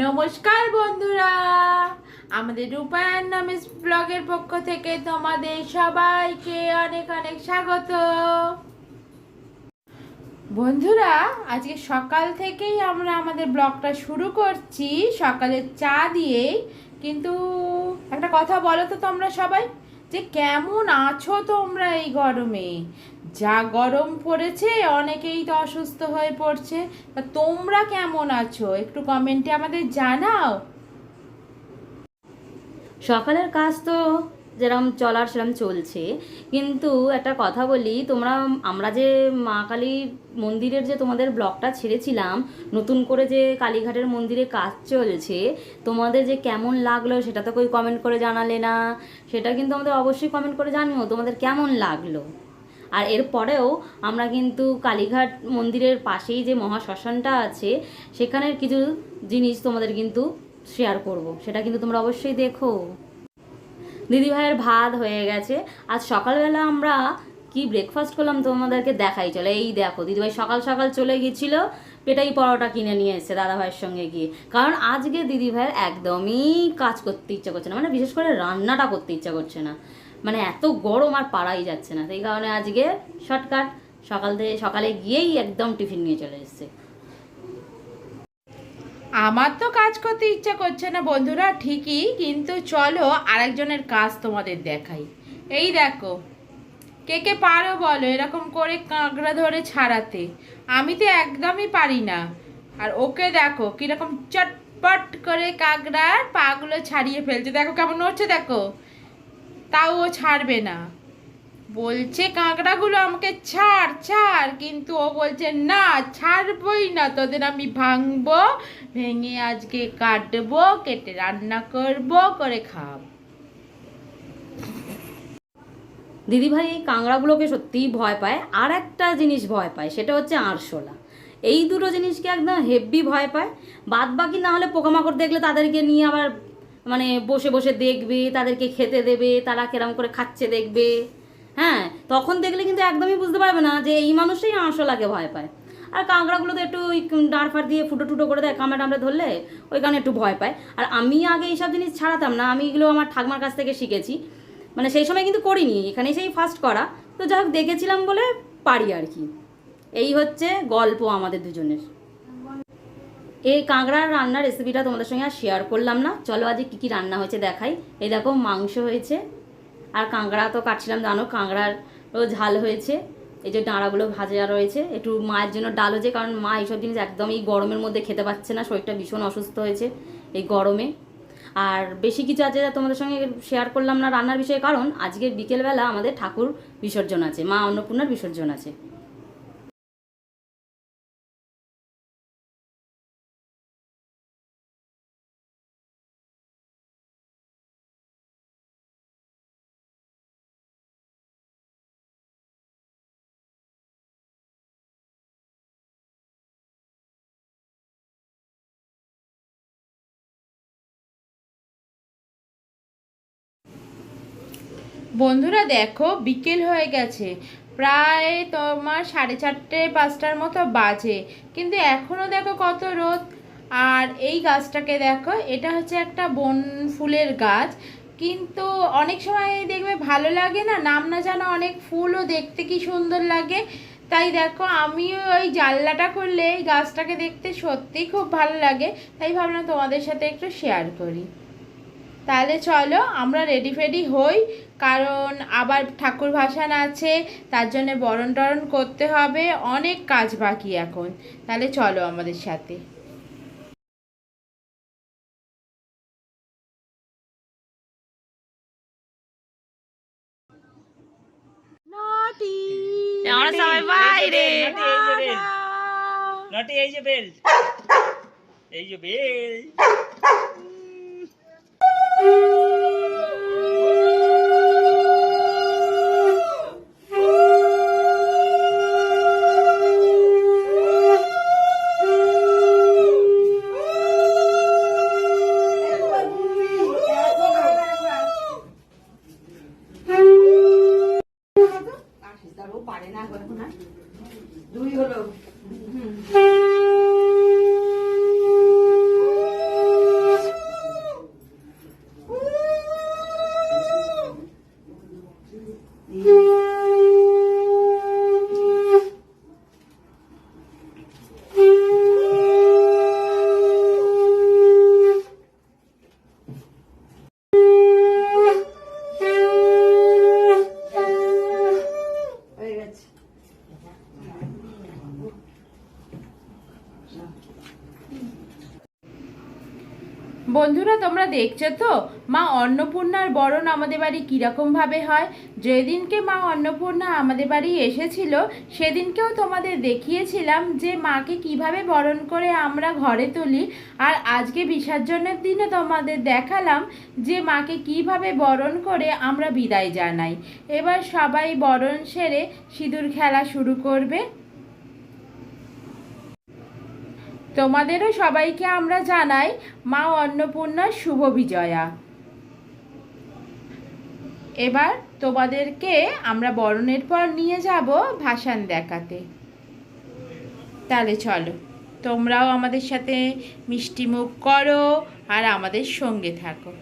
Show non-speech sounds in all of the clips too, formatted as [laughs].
নমস্কার বন্ধুরা। আমাদের রূপায়ণ নামে ব্লগের পক্ষ থেকে তোমাদের সবাইকে অনেক অনেক স্বাগত। বন্ধুরা, আজকে সকাল থেকেই আমরা আমাদের ব্লগটা শুরু করছি সকালে চা দিয়ে কিন্তু একটা কথা বলো তো তোমরা সবাই, যে কেমন আছো তোমরা এই গরমে? যা গরম পড়েছে, অনেকেই তো অসুস্থ হয়ে পড়ছে। তা তোমরা কেমন আছো? একটু কমেন্টে আমাদের জানাও। সকালের কাজ তো যেরকম চলার সেরকম চলছে। কিন্তু একটা কথা বলি, তোমরা, আমরা যে মা কালী মন্দিরের যে তোমাদের ব্লগটা ছেড়েছিলাম, নতুন করে যে কালীঘাটের মন্দিরে কাজ চলছে, তোমাদের যে কেমন লাগল সেটা তো কই কমেন্ট করে জানালে না। সেটা কিন্তু আমাদের অবশ্যই কমেন্ট করে জানিও, তোমাদের কেমন লাগল? আর এরপরেও আমরা কিন্তু কালীঘাট মন্দিরের পাশেই যে মহা শ্মশানটা আছে, সেখানের কিছু জিনিস তোমাদের কিন্তু শেয়ার করব। সেটা কিন্তু তোমরা অবশ্যই দেখো। দিদিভাইয়ের ভাত হয়ে গেছে। আজ সকালবেলা আমরা কি ব্রেকফাস্ট করলাম তোমাদেরকে দেখাই। চলে, এই দেখো দিদিভাই সকাল সকাল চলে গিয়েছিল পেটাই পরোটা কিনে নিয়ে এসেছে দাদাভাইয়ের সঙ্গে গিয়ে। কারণ আজকে দিদিভাইয়ের একদমই কাজ করতে ইচ্ছা করছে না মানে বিশেষ করে রান্নাটা করতে ইচ্ছা করছে না। মানে এত গরম আর পারাই যাচ্ছে না। সেই কারণে আজকে শর্টকাট সকাল থেকে সকালে গিয়েই একদম টিফিন নিয়ে চলে এসেছে। আমার তো কাজ করতে ইচ্ছা করছে না বন্ধুরা, ঠিকই, কিন্তু চলো আরেকজনের কাজ তোমাদের দেখাই। এই দেখো, কে কে পারো বলো, এরকম করে কাঁকড়া ধরে ছাড়াতে। আমি তো একদমই পারি না। আর ওকে দেখো, কীরকম চটপট করে কাঁকড়ার পাগুলো ছাড়িয়ে ফেলছে। দেখো কেমন হচ্ছে দেখো। তাও ও ছাড়বে না। বলছে, কাঁকড়াগুলো আমাকে ছাড় ছাড়। কিন্তু ও বলছে, না, ছাড়বই না, তোদের আমি ভাঙবো, ভেঙে আজকে কাটবো, কেটে রান্না করব, করে খাব। দিদিভাই, এই কাঁকড়াগুলোকে সত্যিই ভয় পায়। আর একটা জিনিস ভয় পায়, সেটা হচ্ছে আরশোলা। এই দুটো জিনিসকে একদম হেভি ভয় পায়। বাদ বাকি না হলে পোকামাকড় দেখলে তাদেরকে নিয়ে আবার মানে বসে বসে দেখবে, তাদেরকে খেতে দেবে, তারা কেরম করে খাচ্ছে দেখবে। হ্যাঁ তখন দেখলে কিন্তু একদমই বুঝতে পারবে না যে এই মানুষটাই আরশোলাকে ভয় পায়। আর কাঁকড়াগুলো তো একটু ওই ডাঁড় ফাড় দিয়ে ফুটো টুটো করে দেয় কামড়া টামড়া ধরলে ওই কারণে একটু ভয় পায়। আর আমি আগে এইসব জিনিস ছাড়াতাম না, আমি এগুলো আমার ঠাকমার কাছ থেকে শিখেছি। মানে সেই সময় কিন্তু করিনি, এখানে সেই ফার্স্ট করা। তো যাই হোক, দেখেছিলাম বলে পারি আর কি। এই হচ্ছে গল্প আমাদের দুজনের। এই কাঁকড়ার রান্নার রেসিপিটা তোমাদের সঙ্গে আর শেয়ার করলাম না। চলো আজকে কী কী রান্না হয়েছে দেখাই। এই দেখো মাংস হয়েছে, আর কাঁকড়া তো কাটছিলাম, জানো কাঁকড়ারও ঝাল হয়েছে। এই যে ডাঁড়াগুলো ভাজা রয়েছে, একটু মায়ের জন্য ডাল হয়েছে, কারণ মা এইসব জিনিস একদম এই গরমের মধ্যে খেতে পাচ্ছে না, শরীরটা ভীষণ অসুস্থ হয়েছে এই গরমে। আর বেশি কিছু আছে তোমাদের সঙ্গে শেয়ার করলাম না রান্নার বিষয়ে, কারণ আজকে বিকেলবেলা আমাদের ঠাকুর বিসর্জন আছে, মা অন্নপূর্ণার বিসর্জন আছে। বন্ধুরা দেখো, বিকেল হয়ে গেছে। প্রায় তোমার সাড়ে চারটে, পাঁচটার মতো বাজে। কিন্তু এখনও দেখো কত রোদ। আর এই গাছটাকে দেখো, এটা হচ্ছে একটা বন ফুলের গাছ। কিন্তু অনেক সময় দেখবে ভালো লাগে না, নাম না জানা অনেক ফুলও দেখতে কি সুন্দর লাগে। তাই দেখো আমি ওই জানলাটা করলে এই গাছটাকে দেখতে সত্যিই খুব ভালো লাগে। তাই ভাবলাম তোমাদের সাথে একটু শেয়ার করি। তাহলে চলো আমরা রেডি ফেডি হই কারণ আবার ঠাকুর ভাসান আছে তার জন্য বরণ টরণ করতে হবে অনেক কাজ বাকি এখন। তাহলে চলো আমাদের সাথে। নটি। আমরা সবাই বাইরে। নটি এই যে বেল্ট এই যে বেল্ট দুই [laughs] হলো Mm-hmm. বন্ধুরা, তোমরা দেখছ তো? মা অন্নপূর্ণার বরণ আমাদের বাড়ি কীরকমভাবে হয়? যেদিনকে মা অন্নপূর্ণা আমাদের বাড়ি এসেছিল, সেদিনকেও তোমাদের দেখিয়েছিলাম যে মাকে কীভাবে বরণ করে আমরা ঘরে তুলি। আর আজকে বিসর্জনের দিনে তোমাদের দেখালাম যে মাকে কীভাবে বরণ করে আমরা বিদায় জানাই। এবার সবাই বরণ সেরে সিঁদুর খেলা শুরু করবে। তোমাদেরও সবাইকে আমরা জানাই মা অন্নপূর্ণার শুভ বিজয়া। এবার তোমাদেরকে আমরা বরণের পর নিয়ে যাব ভাসান দেখাতে। তাহলে চলো, তোমরাও আমাদের সাথে মিষ্টি মুখ করো আর আমাদের সঙ্গে থাকো।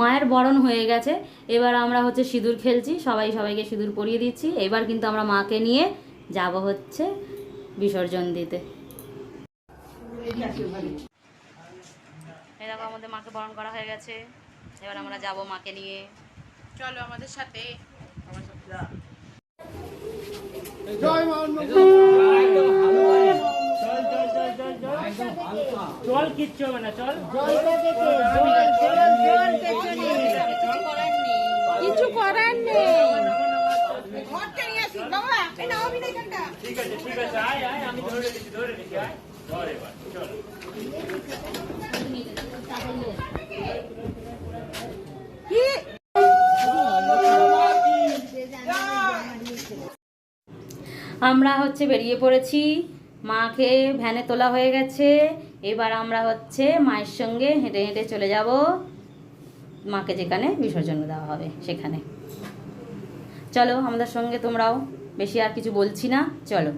মায়ের বরণ হয়ে গেছে। এবার আমরা হচ্ছে সিঁদুর খেলছি সবাই সবাইকে সিঁদুর পরিয়ে দিচ্ছি। এবার কিন্তু আমরা মাকে নিয়ে যাব হচ্ছে বিসর্জন দিতে। এরকম আমাদের মাকে বরণ করা হয়ে গেছে। এবার আমরা যাব মাকে নিয়ে। চলো আমাদের সাথে। চল চল চল চল কিচ্ছু হবে না চল। কিছু করার নেই। ঠিক আছে ঠিক আছে। আয় আয় আমি ধরে রেখেছি ধরে রেখেছি। আয়। ধর এবার চল। আমরা হচ্ছে বেরিয়ে পড়েছি মাকে ভ্যানে তোলা হয়ে গেছে। এবার আমরা হচ্ছে মায়ের সঙ্গে হেঁটে হেঁটে চলে যাব। মাকে যেখানে বিসর্জন দেওয়া হবে, সেখানে। চলো আমাদের সঙ্গে তোমরাও, বেশি আর কিছু বলছি না, চলো।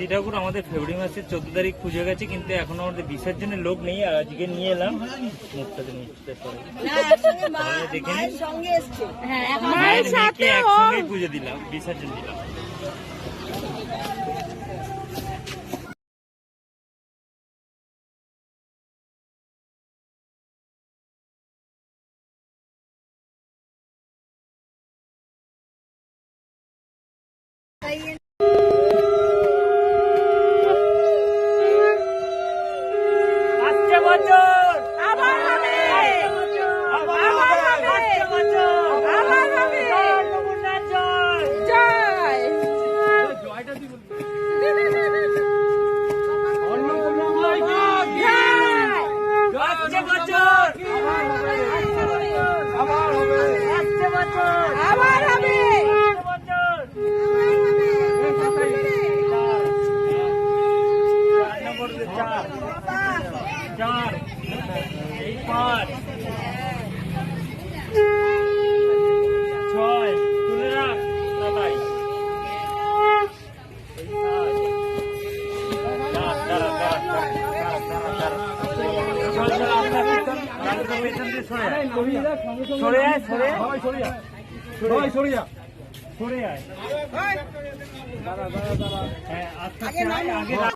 সরস্বতী ঠাকুর আমাদের ফেব্রুয়ারি মাসের চোদ্দ তারিখ পুজো গেছে কিন্তু এখন আমাদের বিসর্জনের লোক নেই আর আজকে নিয়ে এলাম। মুখটা। দেখে নিই একসঙ্গে মেয়েকে পুজো দিলাম বিসর্জন দিলাম। পেছন দিয়ে সরে আয়। সরে আয়, সরে আয়। সরে আয়। হ্যাঁ, আস্তে আস্তে আয়, আগে রাখ।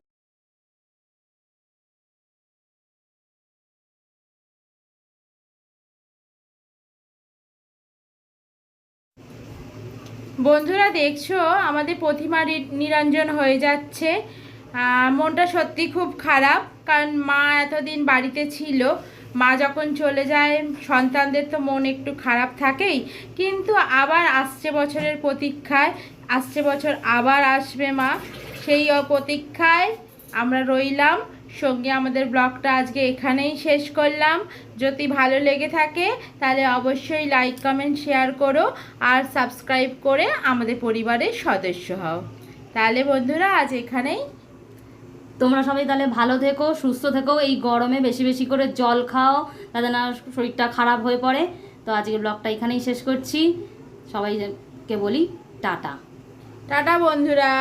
বন্ধুরা দেখছ? আমাদের প্রতিমা নিরঞ্জন হয়ে যাচ্ছে। আহ, মনটা সত্যি খুব খারাপ কারণ মা এতদিন বাড়িতে ছিল। মা যখন চলে যায়, সন্তানদের তো মন একটু খারাপ থাকেই। কিন্তু আবার আসছে বছরের প্রতীক্ষায়, আসছে বছর আবার আসবে মা। সেই অপ্রতীক্ষায় আমরা রইলাম। সঙ্গে আমাদের ব্লগটা আজকে এখানেই শেষ করলাম। যদি ভালো লেগে থাকে, তাহলে অবশ্যই লাইক কমেন্ট শেয়ার করো আর সাবস্ক্রাইব করে আমাদের পরিবারের সদস্য হও। তাহলে বন্ধুরা, আজ এখানেই তোমরা সবাই তাহলে ভালো থেকো, সুস্থ থেকো, এই গরমে বেশি বেশি করে জল খাও যাতে না শরীরটা খারাপ হয়ে পড়ে। তো আজকের ব্লগটা এখানেই শেষ করছি। সবাইকে বলি টাটা। টাটা বন্ধুরা।